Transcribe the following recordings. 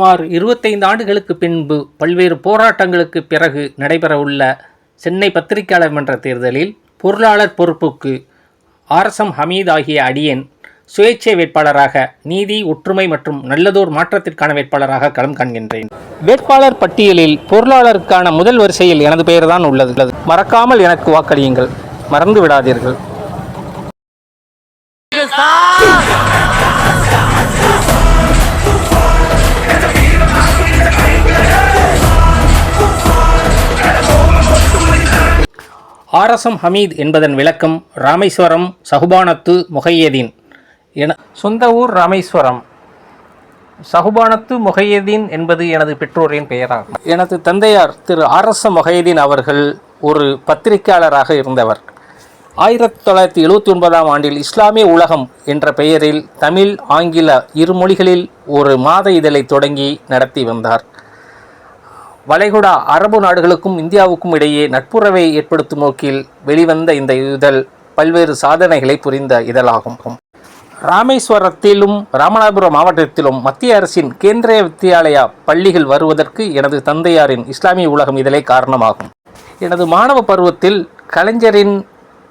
சுமார் இருபத்தைந்து ஆண்டுகளுக்கு பின்பு பல்வேறு போராட்டங்களுக்கு பிறகு நடைபெறவுள்ள சென்னை பத்திரிகையாளர் மன்ற தேர்தலில் பொருளாளர் பொறுப்புக்கு ஆர்எஸ்எம் ஹமீத் ஆகிய அடியேன் சுயேட்சை வேட்பாளராக நீதி ஒற்றுமை மற்றும் நல்லதோர் மாற்றத்திற்கான வேட்பாளராக களம் காண்கின்றேன். வேட்பாளர் பட்டியலில் பொருளாளருக்கான முதல் வரிசையில் எனது பெயர் தான் உள்ளது. மறக்காமல் எனக்கு வாக்களியுங்கள். மறந்து விடாதீர்கள் ஆர்எஸ்எம் ஹமீத் என்பதன் விளக்கம் ராமேஸ்வரம் சகுபானத்து முகையதீன். என சொந்த ஊர் ராமேஸ்வரம். சகுபானத்து முகையதீன் என்பது எனது பெற்றோரின் பெயராகும். எனது தந்தையார் திரு ஆரச முகையதீன் அவர்கள் ஒரு பத்திரிகையாளராக இருந்தவர். ஆயிரத்தி தொள்ளாயிரத்தி எழுபத்தி ஒன்பதாம் ஆண்டில் இஸ்லாமிய உலகம் என்ற பெயரில் தமிழ் ஆங்கில இரு மொழிகளில் ஒரு மாத இதழை தொடங்கி நடத்தி வந்தார். வளைகுடா அரபு நாடுகளுக்கும் இந்தியாவுக்கும் இடையே நட்புறவை ஏற்படுத்தும் நோக்கில் வெளிவந்த இந்த இதழ் பல்வேறு சாதனைகளை புரிந்த இதழாகும். ராமேஸ்வரத்திலும் ராமநாதபுரம் மாவட்டத்திலும் மத்திய அரசின் கேந்திரிய வித்தியாலயா பள்ளிகள் வருவதற்கு எனது தந்தையாரின் இஸ்லாமிய உலகம் இதழே காரணமாகும். எனது மாணவ பருவத்தில் கலைஞரின்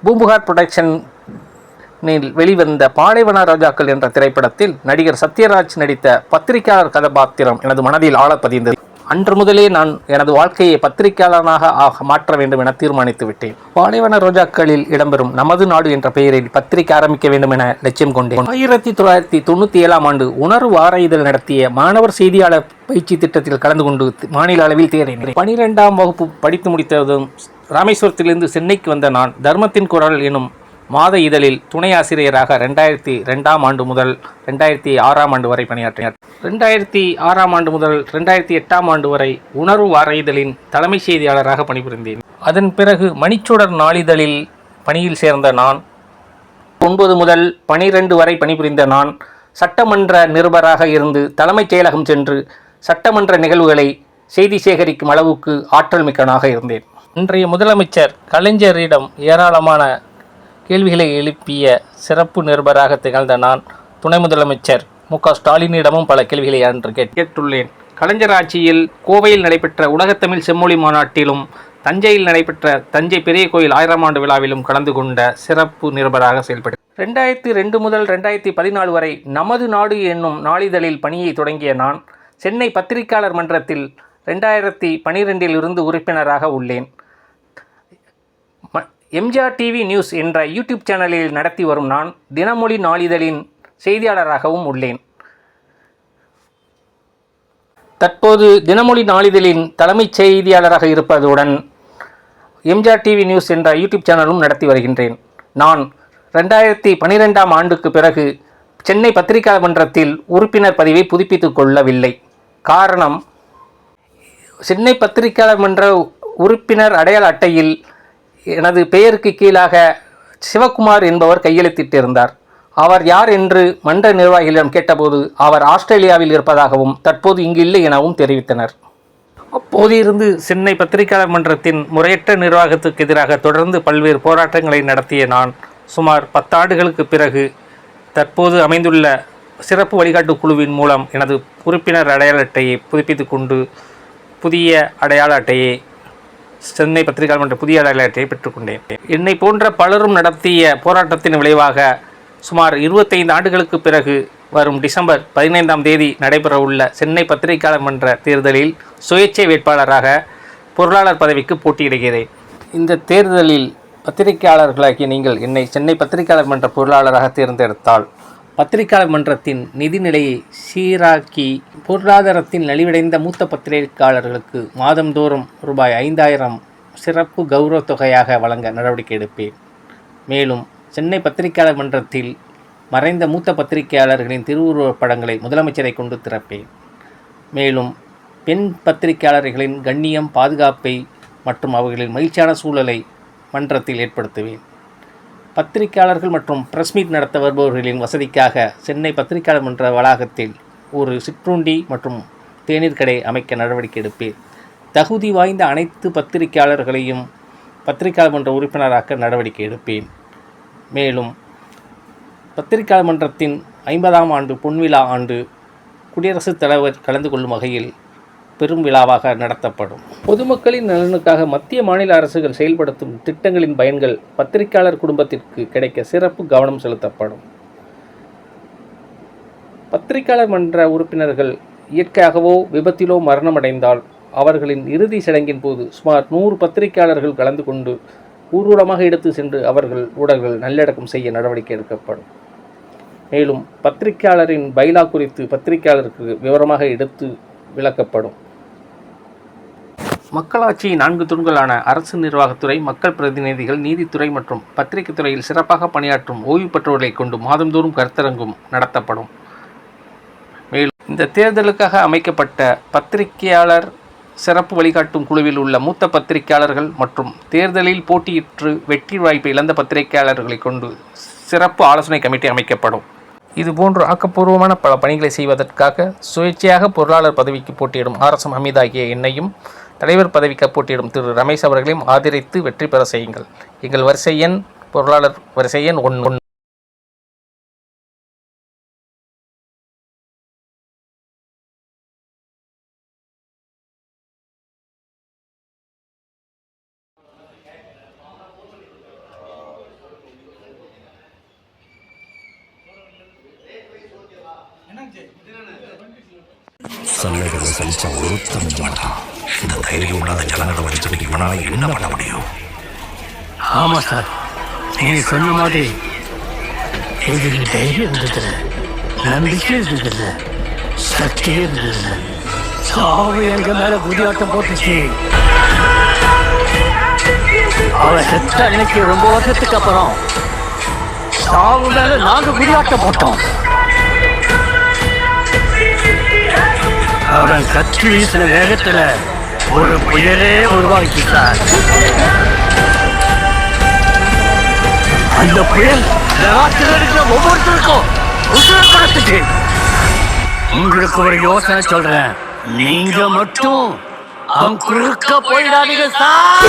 பூம்புகார் புரொடக்ஷனில் வெளிவந்த பாலைவன ராஜாக்கள் என்ற திரைப்படத்தில் நடிகர் சத்யராஜ் நடித்த பத்திரிகையாளர் கதாபாத்திரம் எனது மனதில் ஆழ பதிந்தது அன்று முதலே நான் எனது வாழ்க்கையை பத்திரிகையாளனாக ஆக மாற்ற வேண்டும் என தீர்மானித்து விட்டேன். பாலைவன ரோஜாக்களில் இடம்பெறும் நமது நாடு என்ற பெயரில் பத்திரிகை ஆரம்பிக்க வேண்டும் என லட்சியம் கொண்டேன். ஆயிரத்தி தொள்ளாயிரத்தி தொண்ணூற்றி ஏழாம் ஆண்டு உணர்வு வார இதழ் நடத்திய மாணவர் செய்தியாளர் பயிற்சி திட்டத்தில் கலந்து கொண்டு மாநில அளவில் தேறினேன் பனிரெண்டாம் வகுப்பு படித்து முடித்ததும் ராமேஸ்வரத்திலிருந்து சென்னைக்கு வந்த நான் தர்மத்தின் குரல் எனும் மாத இதழில் துணை ஆசிரியராக ரெண்டாயிரத்தி ரெண்டாம் ஆண்டு முதல் ரெண்டாயிரத்தி ஆறாம் ஆண்டு வரை பணியாற்றினார். ரெண்டாயிரத்தி ஆறாம் ஆண்டு முதல் ரெண்டாயிரத்தி எட்டாம் ஆண்டு வரை உணர்வு வார இதழின் தலைமை செய்தியாளராக பணிபுரிந்தேன். அதன் பிறகு மணிச்சுடர் நாளிதழில் பணியில் சேர்ந்த நான் ஒன்பது முதல் பனிரெண்டு வரை பணிபுரிந்த நான் சட்டமன்ற நிருபராக இருந்து தலைமைச் செயலகம் சென்று சட்டமன்ற நிகழ்வுகளை செய்தி சேகரிக்கும் அளவுக்கு ஆற்றல் மிக்கனாக இருந்தேன். இன்றைய முதலமைச்சர் கலைஞரிடம் ஏராளமான கேள்விகளை எழுப்பிய சிறப்பு நிருபராக திகழ்ந்த நான் துணை முதலமைச்சர் மு க ஸ்டாலினிடமும் பல கேள்விகளை அன்று கேட்டுள்ளேன். கலைஞர் ஆட்சியில் கோவையில் நடைபெற்ற உலகத்தமிழ் செம்மொழி மாநாட்டிலும் தஞ்சையில் நடைபெற்ற தஞ்சை பெரிய கோயில் ஆயிரம் ஆண்டு விழாவிலும் கலந்து கொண்ட சிறப்பு நிருபராக செயல்பட்டு ரெண்டாயிரத்தி ரெண்டு முதல் ரெண்டாயிரத்தி பதினாலு வரை நமது நாடு என்னும் நாளிதழில் பணியை தொடங்கிய நான் சென்னை பத்திரிகையாளர் மன்றத்தில் ரெண்டாயிரத்தி பனிரெண்டில் இருந்து உறுப்பினராக உள்ளேன். எம்ஜிஆர் டிவி நியூஸ் என்ற யூடியூப் சேனலில் நடத்தி வரும் நான் தினமொழி நாளிதழின் செய்தியாளராகவும் உள்ளேன். தற்போது தினமொழி நாளிதழின் தலைமைச் செய்தியாளராக இருப்பதுடன் எம்ஜிஆர் டிவி நியூஸ் என்ற யூடியூப் சேனலும் நடத்தி வருகின்றேன். நான் ரெண்டாயிரத்தி பனிரெண்டாம் ஆண்டுக்கு பிறகு சென்னை பத்திரிகா மன்றத்தில் உறுப்பினர் பதிவை புதுப்பித்துக் கொள்ளவில்லை. காரணம் சென்னை பத்திரிகையாளர் மன்ற உறுப்பினர் அடையாள அட்டையில் எனது பெயருக்கு கீழாக சிவகுமார் என்பவர் கையெழுத்திட்டிருந்தார். அவர் யார் என்று மன்ற நிர்வாகிகளிடம் கேட்டபோது அவர் ஆஸ்திரேலியாவில் இருப்பதாகவும் தற்போது இங்கு இல்லை எனவும் தெரிவித்தனர். அப்போதிருந்து சென்னை பத்திரிகையாளர் மன்றத்தின் முறையற்ற நிர்வாகத்துக்கு எதிராக தொடர்ந்து பல்வேறு போராட்டங்களை நடத்திய நான் சுமார் பத்தாண்டுகளுக்கு பிறகு தற்போது அமைந்துள்ள சிறப்பு வழிகாட்டு குழுவின் மூலம் எனது உறுப்பினர் அடையாள அட்டையை புதுப்பித்து கொண்டு புதிய அடையாள அட்டையை சென்னை பத்திரிகையாளர் மன்ற புதிய அடையாளத்தை பெற்றுக்கொண்டேன் என்னை போன்ற பலரும் நடத்திய போராட்டத்தின் விளைவாக சுமார் இருபத்தைந்து ஆண்டுகளுக்கு பிறகு வரும் டிசம்பர் பதினைந்தாம் தேதி நடைபெறவுள்ள சென்னை பத்திரிகையாளர் மன்ற தேர்தலில் சுயேட்சை வேட்பாளராக பொருளாளர் பதவிக்கு போட்டியிடுகிறேன். இந்த தேர்தலில் பத்திரிகையாளர்களாகிய நீங்கள் என்னை சென்னை பத்திரிகையாளர் மன்ற பொருளாளராக தேர்ந்தெடுத்தால் பத்திரிகையாளர் மன்றத்தின் நிதிநிலையை சீராக்கி பொருளாதாரத்தில் நலிவடைந்த மூத்த பத்திரிகையாளர்களுக்கு மாதந்தோறும் ரூபாய் ஐந்தாயிரம் சிறப்பு கௌரவ தொகையாக வழங்க நடவடிக்கை எடுப்பேன். மேலும் சென்னை பத்திரிகையாளர் மன்றத்தில் மறைந்த மூத்த பத்திரிகையாளர்களின் திருவுருவப் படங்களை முதலமைச்சரை கொண்டு திறப்பேன். மேலும் பெண் பத்திரிகையாளர்களின் கண்ணியம் பாதுகாப்பை மற்றும் அவர்களின் மகிழ்ச்சியான சூழலை மன்றத்தில் ஏற்படுத்துவேன். பத்திரிகையாளர்கள் மற்றும் பிரஸ் மீட் நடத்த வருபவர்களின் வசதிக்காக சென்னை பத்திரிகையாளர் மன்ற வளாகத்தில் ஒரு சிற்றுண்டி மற்றும் தேநீர் கடை அமைக்க நடவடிக்கை எடுப்பேன். தகுதி வாய்ந்த அனைத்து பத்திரிகையாளர்களையும் பத்திரிகையாளர் மன்ற உறுப்பினராக்க நடவடிக்கை எடுப்பேன். மேலும் பத்திரிகையாளர் மன்றத்தின் ஐம்பதாம் ஆண்டு பொன்விழா ஆண்டு குடியரசுத் தலைவர் கலந்து கொள்ளும் வகையில் பெரும் விழாவாக நடத்தப்படும். பொதுமக்களின் நலனுக்காக மத்திய மாநில அரசுகள் செயல்படுத்தும் திட்டங்களின் பயன்கள் பத்திரிகையாளர் குடும்பத்திற்கு கிடைக்க சிறப்பு கவனம் செலுத்தப்படும். பத்திரிகையாளர் மன்ற உறுப்பினர்கள் இயற்கையாகவோ விபத்திலோ மரணமடைந்தால் அவர்களின் இறுதி சடங்கின் போது சுமார் நூறு பத்திரிகையாளர்கள் கலந்து கொண்டு ஊர்வலமாக எடுத்து சென்று அவர்கள் உடல்கள் நல்லடக்கம் செய்ய நடவடிக்கை எடுக்கப்படும். மேலும் பத்திரிகையாளரின் பைலா குறித்து பத்திரிகையாளருக்கு விவரமாக எடுத்து விளக்கப்படும். மக்களாட்சி நான்கு தூண்களான அரசு நிர்வாகத்துறை மக்கள் பிரதிநிதிகள் நீதித்துறை மற்றும் பத்திரிகை துறையில் சிறப்பாக பணியாற்றும் ஓய்வு பெற்றவர்களை கொண்டு மாதந்தோறும் கருத்தரங்கும் நடத்தப்படும். மேலும் இந்த தேர்தலுக்காக அமைக்கப்பட்ட பத்திரிகையாளர் சிறப்பு வழிகாட்டும் குழுவில் உள்ள மூத்த பத்திரிகையாளர்கள் மற்றும் தேர்தலில் போட்டியிட்டு வெற்றி வாய்ப்பை இழந்த பத்திரிகையாளர்களை கொண்டு சிறப்பு ஆலோசனை கமிட்டி அமைக்கப்படும். இதுபோன்று ஆக்கப்பூர்வமான பல பணிகளை செய்வதற்காக சுயேட்சையாக பொருளாளர் பதவிக்கு போட்டியிடும் ஆர்எஸ்எம் ஹமீத் ஆகிய என்னையும் தலைவர் பதவிக்கு போட்டியிடும் திரு ரமேஷ் அவர்களையும் ஆதரித்து வெற்றி பெற செய்யுங்கள். எங்கள் வரிசை எண் பொருளாளர் வரிசை எண் ஒன் ஒன் சல்லைகளை சலிச்ச மாட்டான் இந்த தைரியம் இல்லாத ஜனங்களை வச்சுட்டு இவனால் என்ன பண்ண முடியும்? ஆமாம் சார். நீங்கள் சொன்ன மாதிரி எங்களுக்கு தைரியம் இருந்தது. நம்பிக்கை இருந்தது. சக்தி இருந்தது. சாவு எங்க மேல குதியாட்டம் போட்டுச்சு. அவ செத்த அன்னைக்கு ரொம்ப வருஷத்துக்கு அப்புறம் சாவு மேல நாங்க குதியாட்டம் போட்டோம். அவன் கத்தி வீசின வேகத்துல ஒரு புயலே உருவாக்கிட்டார் அந்த புயல் நகரத்தில் இருக்கிற ஒவ்வொருத்தருக்கும் உசுர கொடுத்துட்டு உங்களுக்கு ஒரு யோசனை சொல்றேன். நீங்க மட்டும் அவன் குறுக்க போயிடாதீங்க சார்.